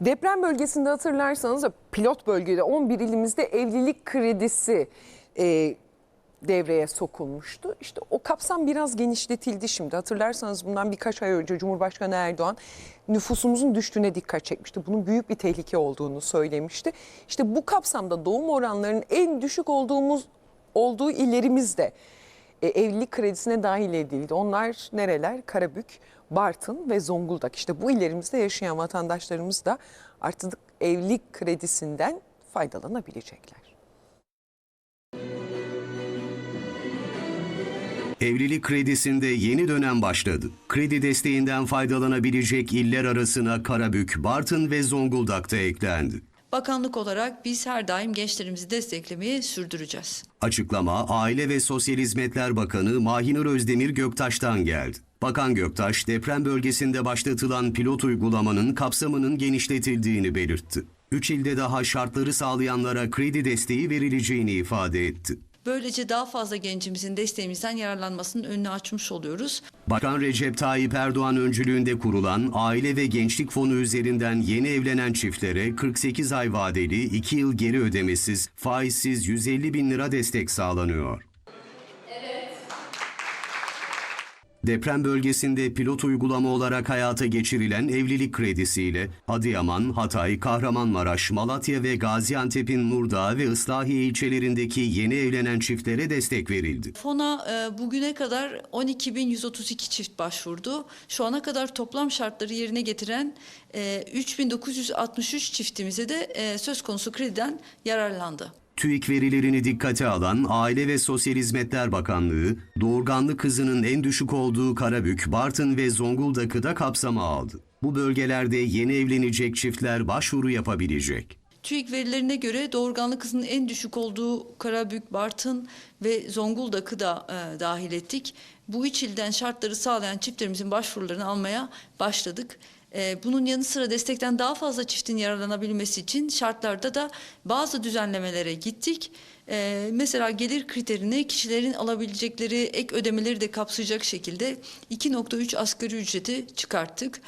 Deprem bölgesinde hatırlarsanız pilot bölgede 11 ilimizde evlilik kredisi e, devreye sokulmuştu. İşte o kapsam biraz genişletildi şimdi. Hatırlarsanız bundan birkaç ay önce Cumhurbaşkanı Erdoğan nüfusumuzun düştüğüne dikkat çekmişti. Bunun büyük bir tehlike olduğunu söylemişti. İşte bu kapsamda doğum oranlarının en düşük olduğumuz olduğu illerimizde e, evlilik kredisine dahil edildi. Onlar nereler? Karabük, Bartın ve Zonguldak. İşte bu illerimizde yaşayan vatandaşlarımız da artık evlilik kredisinden faydalanabilecekler. Evlilik kredisinde yeni dönem başladı. Kredi desteğinden faydalanabilecek iller arasına Karabük, Bartın ve Zonguldak da eklendi. Bakanlık olarak biz her daim gençlerimizi desteklemeyi sürdüreceğiz. Açıklama Aile ve Sosyal Hizmetler Bakanı Mahinur Özdemir Göktaş'tan geldi. Bakan Göktaş, deprem bölgesinde başlatılan pilot uygulamanın kapsamının genişletildiğini belirtti. Üç ilde daha şartları sağlayanlara kredi desteği verileceğini ifade etti. Böylece daha fazla gencimizin desteğimizden yararlanmasının önünü açmış oluyoruz. Bakan Recep Tayyip Erdoğan öncülüğünde kurulan Aile ve Gençlik Fonu üzerinden yeni evlenen çiftlere 48 ay vadeli 2 yıl geri ödemesiz, faizsiz 150 bin lira destek sağlanıyor. Deprem bölgesinde pilot uygulama olarak hayata geçirilen evlilik kredisiyle Adıyaman, Hatay, Kahramanmaraş, Malatya ve Gaziantep'in Nurdağ ve Islahiye ilçelerindeki yeni evlenen çiftlere destek verildi. Fona e, bugüne kadar 12.132 çift başvurdu. Şu ana kadar toplam şartları yerine getiren e, 3.963 çiftimize de e, söz konusu krediden yararlandı. TÜİK verilerini dikkate alan Aile ve Sosyal Hizmetler Bakanlığı, doğurganlı kızının en düşük olduğu Karabük, Bartın ve Zonguldak'ı da kapsama aldı. Bu bölgelerde yeni evlenecek çiftler başvuru yapabilecek. TÜİK verilerine göre doğurganlı kızın en düşük olduğu Karabük, Bartın ve Zonguldak'ı da e, dahil ettik. Bu üç ilden şartları sağlayan çiftlerimizin başvurularını almaya başladık. Ee, bunun yanı sıra destekten daha fazla çiftin yararlanabilmesi için şartlarda da bazı düzenlemelere gittik. Ee, mesela gelir kriterini kişilerin alabilecekleri ek ödemeleri de kapsayacak şekilde 2.3 asgari ücreti çıkarttık.